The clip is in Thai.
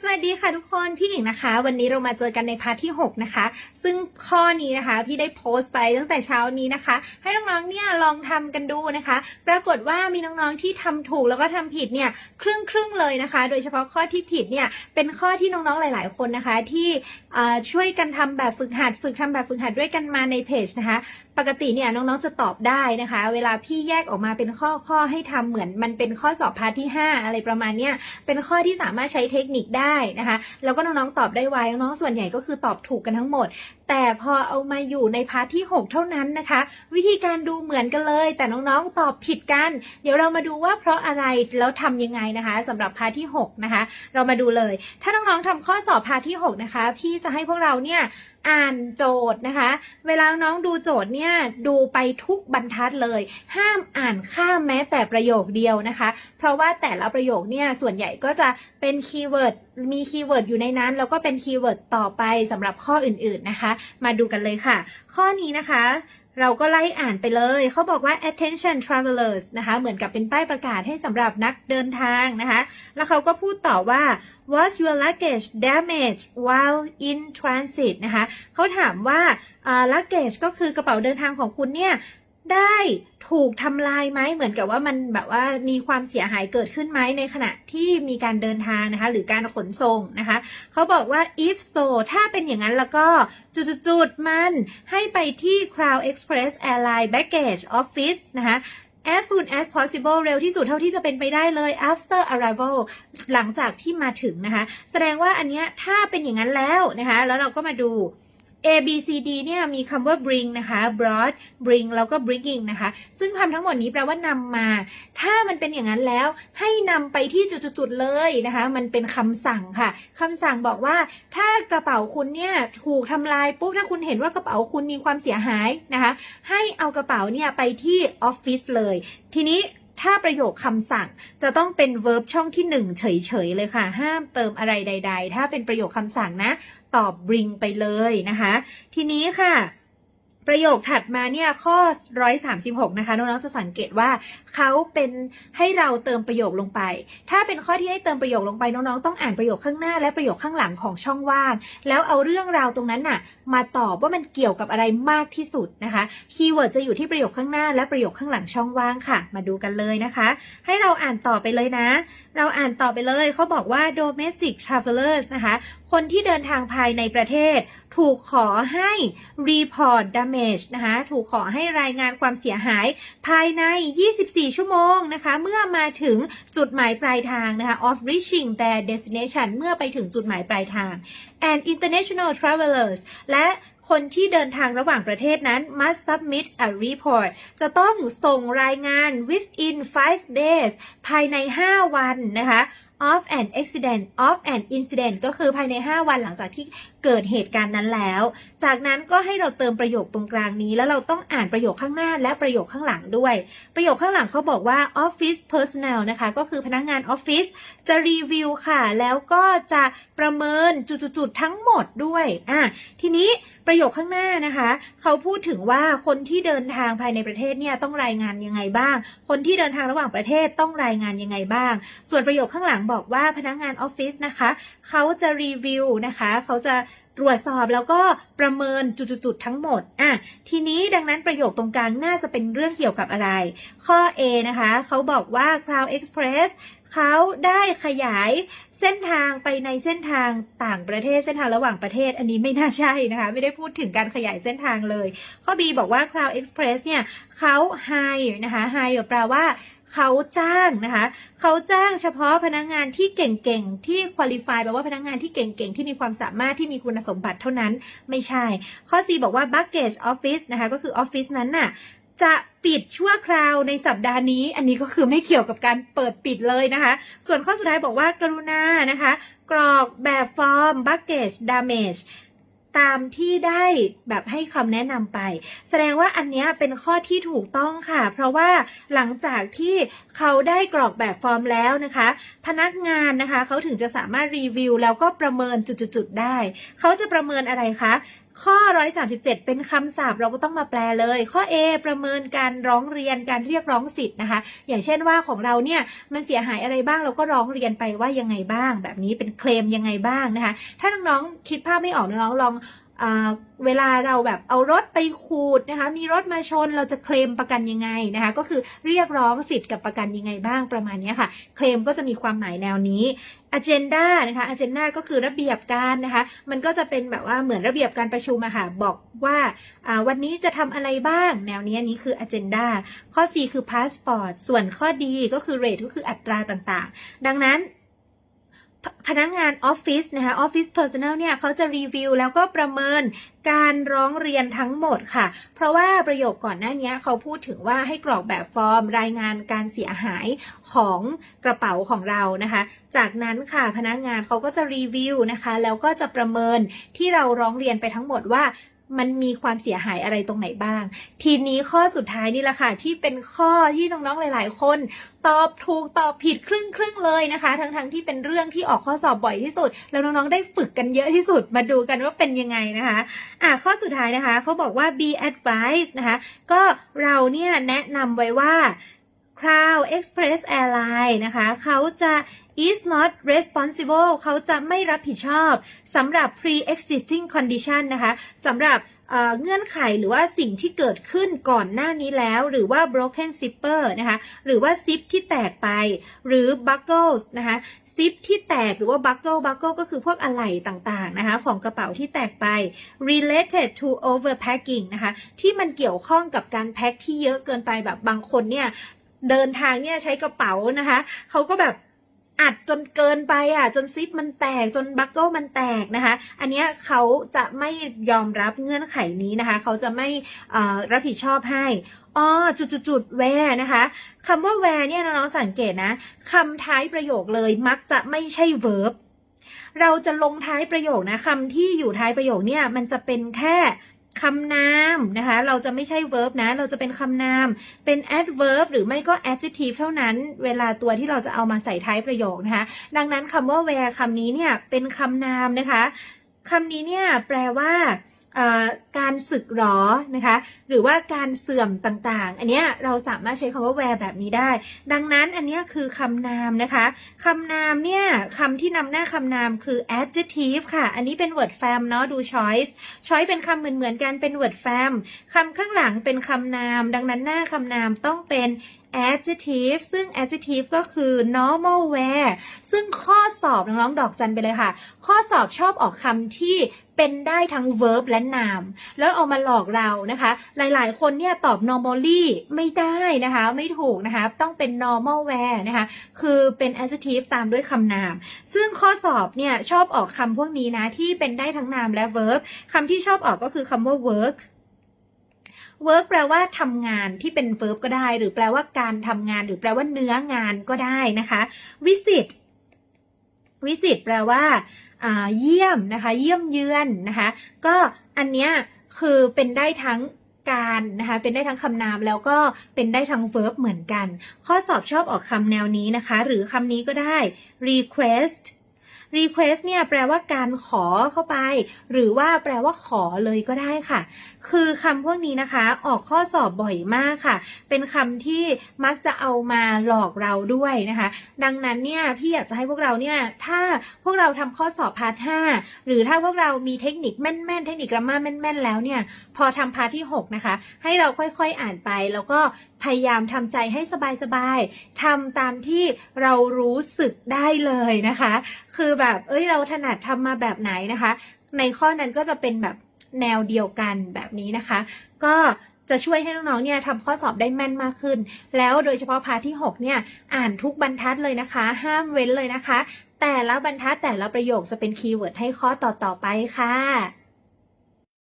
สวัสดีค่ะทุกคนพี่หญิงนะคะ วันนี้เรามาเจอกันในพาร์ทที่ 6 นะคะ ซึ่งข้อนี้นะคะ พี่ได้โพสต์ไปตั้งแต่เช้านี้นะคะ ให้น้องๆเนี่ยลองทำกันดูนะคะ ปรากฏว่ามีน้องๆที่ทำถูกแล้วก็ทำผิดเนี่ยครึ่งครึ่งเลยนะคะ โดยเฉพาะข้อที่ผิดเนี่ยเป็นข้อที่น้องๆหลาย ๆ คนนะคะ ที่ช่วยกันทำแบบฝึกหัด ฝึกทำแบบฝึกหัดด้วยกันมาในเพจนะคะปกติเนี่ยน้องๆจะตอบได้นะคะ เวลาพี่แยกออกมาเป็นข้อข้อให้ทำเหมือนมันเป็นข้อสอบพาร์ทที่ 5 อะไรประมาณเนี้ยเป็นข้อที่สามารถใช้เทคนิคได้นะคะ แล้วก็น้องๆตอบได้ไวน้องๆส่วนใหญ่ก็คือตอบถูกกันทั้งหมด แต่พอเอามาอยู่ในพาร์ทที่ 6 เท่านั้นนะคะ วิธีการดูเหมือนกันเลย แต่น้องๆตอบผิดกัน เดี๋ยวเรามาดูว่าเพราะอะไรแล้วทำยังไงนะคะสำหรับพาร์ทที่ 6 นะคะ เรามาดูเลย ถ้าน้องๆทำข้อสอบพาร์ทที่ 6 นะคะ พี่จะให้พวกเราเนี่ยอ่านโจทย์นะคะ เวลาน้องดูโจทย์เนี่ยดูไปทุกบรรทัดเลย ห้ามอ่านข้ามแม้แต่ประโยคเดียวนะคะ เพราะว่าแต่ละประโยคเนี่ยส่วนใหญ่ก็จะเป็นคีย์เวิร์ดมีคีย์เวิร์ดอยู่ในนั้น แล้วก็เป็นคีย์เวิร์ดต่อไปสำหรับข้ออื่นๆนะคะ มาดูกันเลยค่ะ ข้อนี้นะคะเราก็ไล่อ่านไปเลย เขาบอกว่า attention travelers นะคะ เหมือนกับเป็นป้ายประกาศให้สำหรับนักเดินทางนะคะ แล้วเขาก็พูดต่อว่า was your luggage damaged while in transit นะคะ เขาถามว่าอ่า luggage ก็คือกระเป๋าเดินทางของคุณเนี่ย ได้ถูกทำลายไหมเหมือนกับว่ามันแบบว่ามีความเสียหายเกิดขึ้นไหมในขณะที่มีการเดินทางนะคะ หรือการขนส่งนะคะเขาบอกว่า if so ถ้าเป็นอย่างนั้นแล้วก็จุดๆมันให้ไปที่ Crown Express Airline Baggage Office นะคะ as soon as possible เร็วที่สุดเท่าที่จะเป็นไปได้เลย after arrival หลังจากที่มาถึงนะคะ แสดงว่าอันเนี้ยถ้าเป็นอย่างนั้นแล้วนะคะ แล้วเราก็มาดู A B C D เนี่ยมีคำว่า bring นะคะ brought bring แล้วก็ bringing นะคะ ซึ่งคำทั้งหมดนี้แปลว่านำมา ถ้ามันเป็นอย่างนั้นแล้วให้นำไปที่จุดๆเลยนะคะ มันเป็นคำสั่งค่ะคำสั่งบอกว่า ถ้ากระเป๋าคุณเนี่ยถูกทำลายปุ๊บถ้าคุณเห็นว่ากระเป๋าคุณมีความเสียหายนะคะ ให้เอากระเป๋าเนี่ยไปที่ออฟฟิศเลย ทีนี้ถ้าประโยคคำสั่งจะต้องเป็น verb ช่องที่ 1 เฉย ๆ เลยค่ะ ห้ามเติมอะไรใด ๆ ถ้าเป็นประโยคคำสั่งนะ ตอบ bring ไปเลยนะคะ ทีนี้ค่ะประโยคถัดมาเนี่ยข้อ 136 นะคะน้องๆจะสังเกตว่าเขาเป็นให้เราเติมประโยคลงไป ถ้าเป็นข้อที่ให้เติมประโยคลงไปน้องๆต้องอ่านประโยคข้างหน้าและประโยคข้างหลังของช่องว่าง แล้วเอาเรื่องราวตรงนั้นน่ะมาตอบว่ามันเกี่ยวกับอะไรมากที่สุดนะคะคีย์เวิร์ดจะอยู่ที่ประโยคข้างหน้าและประโยคข้างหลังช่องว่างค่ะ มาดูกันเลยนะคะ ให้เราอ่านต่อไปเลยนะ เราอ่านต่อไปเลยเขาบอกว่า domestic travelers นะคะ คนที่เดินทางภายในประเทศ ถูกขอให้ report damage นะคะถูกขอให้รายงานความเสียหายภายใน 24 ชั่วโมงนะคะเมื่อมาถึงจุดหมายปลายทางนะคะ of reaching their destination เมื่อไปถึงจุดหมายปลายทาง and international travelers และคนที่เดินทางระหว่างประเทศนั้น must submit a report จะต้องส่งรายงาน within 5 days ภายใน 5 วันนะคะ of an accident of an incident ก็คือภายใน 5 วันหลังจากที่เกิดเหตุการณ์นั้นแล้ว จากนั้นก็ให้เราเติมประโยคตรงกลางนี้ แล้วเราต้องอ่านประโยคข้างหน้าและประโยคข้างหลังด้วย ประโยคข้างหลังเขาบอกว่า office personnel นะคะ ก็คือพนักงานออฟฟิศจะรีวิวค่ะ แล้วก็จะประเมินจุดๆๆทั้งหมดด้วยอะทีนี้ประโยคข้างหน้านะคะ เขาพูดถึงว่าคนที่เดินทางภายในประเทศเนี่ยต้องรายงานยังไงบ้าง คนที่เดินทางระหว่างประเทศต้องรายงานยังไงบ้าง ส่วนประโยคข้างหลังบอกว่าพนักงานออฟฟิศนะคะเขาจะรีวิวนะคะเขาจะตรวจสอบแล้วก็ประเมินจุดๆทั้งหมดอะทีนี้ดังนั้นประโยคตรงกลางน่าจะเป็นเรื่องเกี่ยวกับอะไร ข้อ A นะคะเขาบอกว่า Crown Express เขาได้ขยายเส้นทางไปในเส้นทางต่างประเทศเส้นทางระหว่างประเทศ อันนี้ไม่น่าใช่นะคะ ไม่ได้พูดถึงการขยายเส้นทางเลย ข้อ B บอกว่า Crown Express เนี่ยเขา hire นะคะ hire แปลว่าเขาจ้างนะคะ เขาจ้างเฉพาะพนักงานที่เก่งๆ ที่คุริฟายแปลว่าพนักงานที่เก่งๆ ที่มีความสามารถที่มีคุณสมบัติเท่านั้นไม่ใช่ ข้อ C บอกว่า b u c k a g e office นะคะก็คือออฟฟิศนั้นน่ะจะปิดชั่วคราวในสัปดาห์นี้ อันนี้ก็คือไม่เกี่ยวกับการเปิดปิดเลยนะคะ ส่วนข้อสุดท้ายบอกว่ากรุณานะคะ กรอกแบบฟอร์ม b u c k a g e damage ตามที่ได้แบบให้คำแนะนำไป แสดงว่าอันนี้เป็นข้อที่ถูกต้องค่ะ เพราะว่าหลังจากที่เขาได้กรอกแบบฟอร์มแล้วนะคะ พนักงานนะคะเขาถึงจะสามารถรีวิวแล้วก็ประเมินจุดๆได้ เขาจะประเมินอะไรคะข้อ 137 เป็นคำศัพท์เราก็ต้องมาแปลเลย ข้อ A ประเมินการร้องเรียนการเรียกร้องสิทธิ์นะคะ อย่างเช่นว่าของเราเนี่ยมันเสียหายอะไรบ้างเราก็ร้องเรียนไปว่ายังไงบ้าง แบบนี้เป็นเคลมยังไงบ้างนะคะ ถ้าน้องๆคิดภาพไม่ออกน้องๆลอง เวลาเราแบบเอารถไปขูดนะคะ มีรถมาชนเราจะเคลมประกันยังไงนะคะ ก็คือเรียกร้องสิทธิ์กับประกันยังไงบ้างประมาณนี้ค่ะ เคลมก็จะมีความหมายแนวนี้ agenda นะคะ agenda ก็คือระเบียบการนะคะ มันก็จะเป็นแบบว่าเหมือนระเบียบการประชุมอะค่ะ บอกว่าวันนี้จะทำอะไรบ้าง แนวนี้นี้คือ agenda ข้อ C คือ passport ส่วนข้อ D ก็คือ rate ก็คืออัตราต่างๆ ดังนั้น พนักงานออฟฟิศนะคะออฟฟิศเพอร์ซันแลเนี่ยเขาจะรีวิวแล้วก็ประเมินการร้องเรียนทั้งหมดค่ะ เพราะว่าประโยคก่อนหน้านี้เขาพูดถึงว่าให้กรอกแบบฟอร์มรายงานการเสียหายของกระเป๋าของเรานะคะ จากนั้นค่ะพนักงานเขาก็จะรีวิวนะคะ แล้วก็จะประเมินที่เราร้องเรียนไปทั้งหมดว่า มันมีความเสียหายอะไรตรงไหนบ้าง ทีนี้ข้อสุดท้ายนี่แหละค่ะ ที่เป็นข้อที่น้องๆหลาย ๆ คน ตอบถูกตอบผิดครึ่งครึ่งๆเลยนะคะ ทั้งๆที่เป็นเรื่องที่ออกข้อสอบบ่อยที่สุด แล้วน้องๆได้ฝึกกันเยอะที่สุดมาดูกันว่าเป็นยังไงนะคะอะข้อสุดท้ายนะคะเขาบอกว่า be advised นะคะ ก็เราเนี่ยแนะนำไว้ว่า Crown Express Airline นะคะ เขาจะ is not responsible เขาจะไม่รับผิดชอบสำหรับ pre-existing condition นะคะสำหรับเอ่อเงื่อนไขหรือว่าสิ่งที่เกิดขึ้นก่อนหน้านี้แล้ว หรือว่า broken zipper นะคะหรือว่า zip ที่แตกไป หรือ buckles นะคะ zip ที่แตกหรือว่า buckle buckle ก็คือพวกอะไหล่ต่างๆนะคะของกระเป๋าที่แตกไป related to overpacking นะคะที่มันเกี่ยวข้องกับการแพ็คที่เยอะเกินไปแบบบางคนเนี่ยเดินทางเนี่ยใช้กระเป๋านะคะเขาก็แบบ อัดจนเกินไปอะ จนซิปมันแตกจนบัคเกิลมันแตกนะคะ อันนี้เขาจะไม่ยอมรับเงื่อนไขนี้นะคะ เขาจะไม่อ่อรับผิดชอบให้อ๋อจุดจุดจุดแวร์นะคะคำว่าแวร์เนี่ยน้องๆสังเกตนะคำท้ายประโยคเลยมักจะไม่ใช่ verb เราจะลงท้ายประโยคนะคำที่อยู่ท้ายประโยคเนี่ยมันจะเป็นแค่ คำนามนะคะ เราจะไม่ใช่ verb นะ เราจะเป็นคำนาม เป็น adverb หรือไม่ก็ adjective เท่านั้น เวลาตัวที่เราจะเอามาใส่ท้ายประโยคนะคะ ดังนั้นคำว่า where คำนี้เนี่ยเป็นคำนามนะคะคำนี้เนี่ยแปลว่า การสึกหรอนะคะ หรือว่าการเสื่อมต่างๆ อันเนี้ยเราสามารถใช้คำว่า where แบบนี้ได้ ดังนั้นอันเนี้ยคือคำนามนะคะคำนามเนี่ยคำที่นำหน้าคำนามคือ adjective ค่ะ อันนี้เป็น word fam เนาะดู choice choice เป็นคำเหมือนๆกันเป็น word fam คำข้างหลังเป็นคำนาม ดังนั้นหน้าคำนามต้องเป็น adjective ซึ่ง adjective ก็คือ normal where ซึ่งข้อสอบน้องๆดอกจันไปเลยค่ะ ข้อสอบชอบออกคำที่เป็นได้ทั้ง verb และ noun แล้วเอามาหลอกเรานะคะ หลายๆ คนเนี่ยตอบ normally ไม่ได้นะคะ ไม่ถูกนะคะ ต้องเป็น normal where นะคะ คือเป็น adjective ตามด้วยคำนาม ซึ่งข้อสอบเนี่ยชอบออกคำพวกนี้นะ ที่เป็นได้ทั้งนามและ verb คำที่ชอบออกก็คือคำว่า work work แปลว่าทำงานที่เป็น verb ก็ได้ หรือแปลว่าการทำงาน หรือแปลว่าเนื้องานก็ได้นะคะ visit visit แปลว่าอ่าเยี่ยมนะคะ เยี่ยมเยือนนะคะ ก็อันเนี้ยคือเป็นได้ทั้งการนะคะเป็นได้ทั้งคำนามแล้วก็เป็นได้ทั้ง verb เหมือนกัน ข้อสอบชอบออกคำแนวนี้นะคะ หรือคำนี้ก็ได้ request request เนี่ยแปลว่าการขอเข้าไป หรือว่าแปลว่าขอเลยก็ได้ค่ะ คือคำพวกนี้นะคะ ออกข้อสอบบ่อยมากค่ะ เป็นคำที่มักจะเอามาหลอกเราด้วยนะคะ ดังนั้นเนี่ยพี่อยากจะให้พวกเราเนี่ยถ้าพวกเราทำข้อสอบพาร์ท5หรือถ้าพวกเรามีเทคนิคแม่นๆ เทคนิคกราฟมาแม่นๆ แล้วเนี่ย พอทำพาร์ทที่ 6 นะคะ ให้เราค่อยๆอ่านไปแล้วก็ พยายามทำใจให้สบายๆทำตามที่เรารู้สึกได้เลยนะคะ คือแบบเอ้ยเราถนัดทำมาแบบไหนนะคะ ในข้อนั้นก็จะเป็นแบบแนวเดียวกันแบบนี้นะคะ ก็จะช่วยให้น้องๆ เนี่ยทำข้อสอบได้แม่นมากขึ้น แล้วโดยเฉพาะพาทที่ 6 เนี่ย อ่านทุกบรรทัดเลยนะคะ ห้ามเว้นเลยนะคะ แต่ละบรรทัดแต่ละประโยคจะเป็นคีย์เวิร์ดให้ข้อต่อๆไปค่ะ